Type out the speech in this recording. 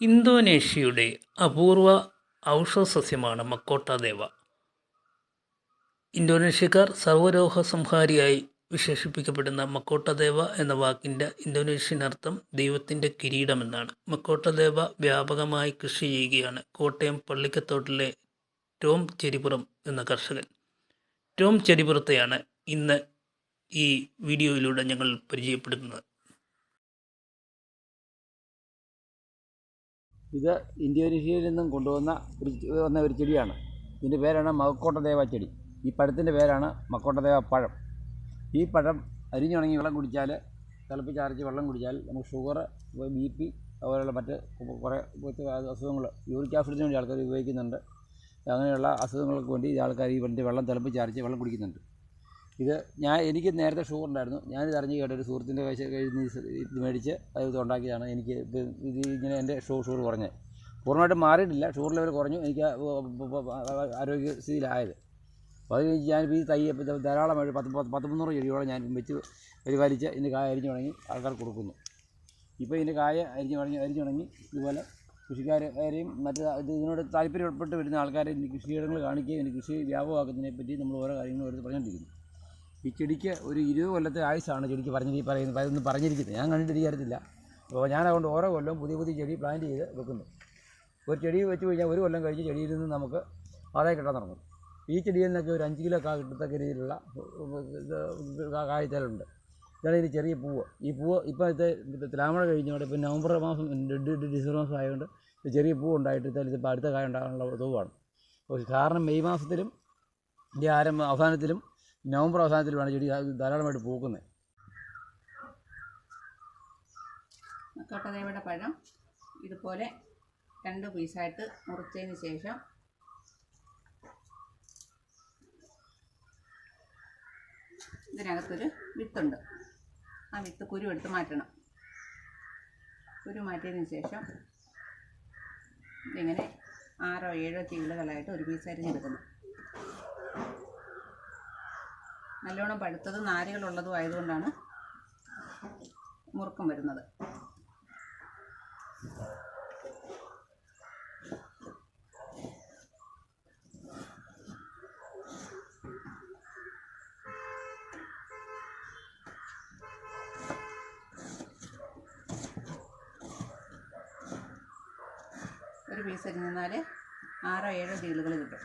ഇന്തോനേഷ്യയുടെ അപൂർവ ഔഷധസസ്യമാണ് മക്കോട്ട ദേവ. ഇന്തോനേഷ്യക്കാർ സർവരോഹ സംഹാരിയായി വിശേഷിപ്പിക്കപ്പെടുന്ന മക്കോട്ട ദേവ എന്ന വാക്കിന്റെ ഇന്തോനേഷ്യൻ അർത്ഥം ദൈവത്തിന്റെ കിരീടമെന്നാണ്. മക്കോട്ട ദേവ വ്യാപകമായി കൃഷി ചെയ്യുകയാണ് കോട്ടയം പള്ളിക്കത്തോട്ടിലെ ടോം ചെരിപ്പുറം എന്ന കർഷകൻ. ടോം ചെരിപ്പുറത്തെയാണ് ഇന്ന് ഈ വീഡിയോയിലൂടെ ഞങ്ങൾ പരിചയപ്പെടുത്തുന്നത് ഇത് ഇന്തോനേഷ്യയിൽ നിന്നും കൊണ്ടുവന്ന ഒരു വന്ന ഒരു ചെടിയാണ്. ഇതിന്റെ പേരാണ് മക്കോട്ടദേവ ചെടി. ഈ പഴത്തിന്റെ പേരാണ് മക്കോട്ടദേവ പഴം. ഈ പഴം അരിഞ്ഞുണങ്ങി വെള്ളം കുടിച്ചാൽ തിളപ്പിച്ചാർച്ച് വെള്ളം കുടിച്ചാൽ നമുക്ക് ഷുഗർ ബി പി അതുപോലെയുള്ള മറ്റ് കുറേ അസുഖങ്ങൾ യൂറിക് ആസിഡിന് വേണ്ടി ആൾക്കാർ ഉപയോഗിക്കുന്നുണ്ട്. അങ്ങനെയുള്ള അസുഖങ്ങൾക്ക് വേണ്ടി ആൾക്കാർ ഈ വെള്ളം തിളപ്പിച്ചാർച്ച് വെള്ളം കുടിക്കുന്നുണ്ട്. ഇത് ഞാൻ എനിക്ക് നേരത്തെ ഷുഗർ ഉണ്ടായിരുന്നു. ഞാനിത് അറിഞ്ഞ് കേട്ട ഒരു സുഹൃത്തിന്റെ കൈ കഴിഞ്ഞ് ഇത് മേടിച്ച് അത് ഉണ്ടാക്കിയതാണ്. എനിക്ക് ഇത് ഇങ്ങനെ എന്റെ ഷുഗർ ഷുഗർ കുറഞ്ഞത് പൂർണമായിട്ട് മാറിയിട്ടില്ല. ഷുഗർ ലെവൽ കുറഞ്ഞു. എനിക്ക് ആരോഗ്യസ്ഥിതിയിലായത്. അപ്പോൾ അത് ഞാനിപ്പോൾ ഈ തൈ ധാരാളം ഒരു പത്ത് പത്ത് മുന്നൂറ് ചെടിയോളം ഞാൻ വെച്ച് പരിപാലിച്ച് ഇതിന്റെ കായ അരിഞ്ഞു തുടങ്ങി. ആൾക്കാർ കൊടുക്കുന്നു. ഇപ്പോൾ ഇതിന്റെ കായ അരിഞ്ഞു തുടങ്ങി അരിഞ്ഞു തുടങ്ങി. ഇതുപോലെ കൃഷിക്കാരെയും മറ്റ് ഇത് ഇതിനോട് താല്പര്യപ്പെട്ട് വരുന്ന ആൾക്കാരെ കൃഷിയിടങ്ങൾ കാണിക്കുകയും കൃഷി വ്യാപകമാക്കുന്നതിനെ പറ്റി നമ്മൾ ഓരോ കാര്യങ്ങളും എടുത്ത് പറഞ്ഞുകൊണ്ടിരിക്കുന്നു. ഈ ചെടിക്ക് ഒരു ഇരുപത് കൊല്ലത്തെ ആയുസാണ് ചെടിക്ക് പറഞ്ഞ് പറയുന്നത് അതൊന്നും പറഞ്ഞിരിക്കുന്നത്. ഞാൻ കണ്ടിട്ട് വിചാരത്തില്ല അപ്പോൾ ഞാൻ അതുകൊണ്ട് ഓരോ കൊല്ലവും പുതിയ പുതിയ ചെടി പ്ലാന്റ് ചെയ്ത് വെക്കുന്നു. ഒരു ചെടി വെച്ച് കഴിഞ്ഞാൽ ഒരു കൊല്ലം കഴിഞ്ഞ് ചെടിയിൽ നിന്ന് നമുക്ക് ആദായം കിട്ടാൻ തുടങ്ങും. ഈ ചെടിയിൽ നിന്നൊക്കെ ഒരു അഞ്ച് കിലോ കാ കിട്ടത്തക്ക രീതിയിലുള്ള കായ്ത്തലുണ്ട്. ഇതാണ് ഇതിന് ചെറിയ പൂവ്. ഈ പൂവ് ഇപ്പോൾ ഇത് തുലാമഴ കഴിഞ്ഞോടെ ഇപ്പോൾ നവംബർ മാസം ഡിസംബർ മാസം ആയതുകൊണ്ട് ചെറിയ പൂവ് ഉണ്ടായിട്ട് ഇതിപ്പോൾ അടുത്ത കായ ഉണ്ടാകാനുള്ള തോവാണ് കാരണം മെയ് മാസത്തിലും ഇതിന്റെ ആരംഭ അവസാനത്തിലും നവംബർ അവസാനത്തിലുമാണ് ചെടി ധാരാളമായിട്ട് പൂക്കുന്നത്. തൊട്ടതേവയുടെ പഴം. ഇതുപോലെ രണ്ട് പീസായിട്ട് മുറിച്ചതിന് ശേഷം ഇതിനകത്തൊരു വിത്തുണ്ട്. ആ വിത്ത് കുരു എടുത്ത് മാറ്റണം. കുരു മാറ്റിയതിന് ശേഷം ഇതിങ്ങനെ ആറോ ഏഴോ ചീളുകളായിട്ട് ഒരു പീസ് അരിഞ്ഞെടുക്കുന്നു നല്ലോണം പഴുത്തതും നാരുകളുള്ളതും ആയതുകൊണ്ടാണ് മുറുക്കം വരുന്നത്. ഒരു പീസ് അരിഞ്ഞാൽ ആറോ ഏഴോ ജീലുകൾ കിട്ടും.